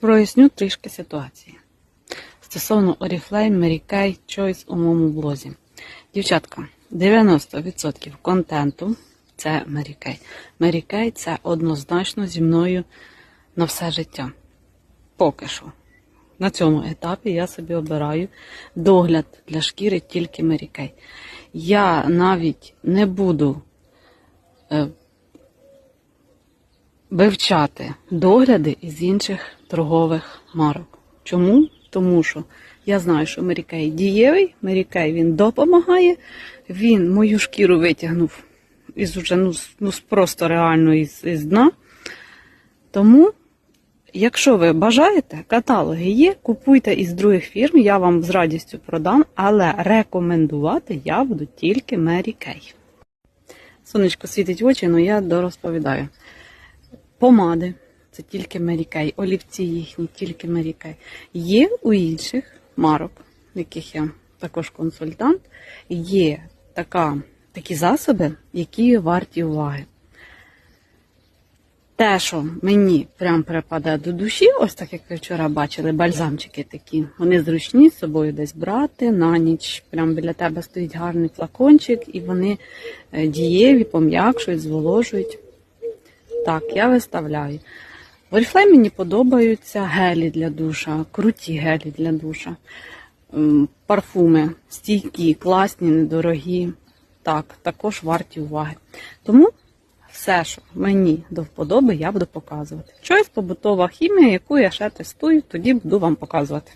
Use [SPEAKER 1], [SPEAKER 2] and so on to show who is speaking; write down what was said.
[SPEAKER 1] Проясню трішки ситуації. Стосовно Oriflame Mary Kay Choice у моєму блозі. Дівчатка, 90% контенту це Mary Kay. Mary Kay це однозначно зі мною на все життя. Поки що. На цьому етапі я собі обираю догляд для шкіри тільки Mary Kay. Я навіть не буду е, вивчати догляди із інших торгових марок. Чому? Тому що я знаю, що Мерікей дієвий, Мерікей він допомагає, він мою шкіру витягнув із уже ну, ну, просто реально із, із дна. Тому, якщо ви бажаєте, каталоги є, купуйте із других фірм, я вам з радістю продам, але рекомендувати я буду тільки Kay. Сонечко світить очі, але я дорозповідаю. Помади це тільки Kay, олівці їхні, тільки Kay. Є у інших марок, яких я також консультант, є така, такі засоби, які варті уваги. Те, що мені прям припаде до душі, ось так як ви вчора бачили, бальзамчики такі. Вони зручні з собою десь брати на ніч. Прям біля тебе стоїть гарний флакончик, і вони е, дієві, пом'якшують, зволожують. Так, я виставляю. В Oriflame мені подобаються гелі для душа, круті гелі для душа, парфуми стійкі, класні, недорогі. Так, також варті уваги. Тому все, що мені до вподоби, я буду показувати. Щось побутова хімія, яку я ще тестую, тоді буду вам показувати.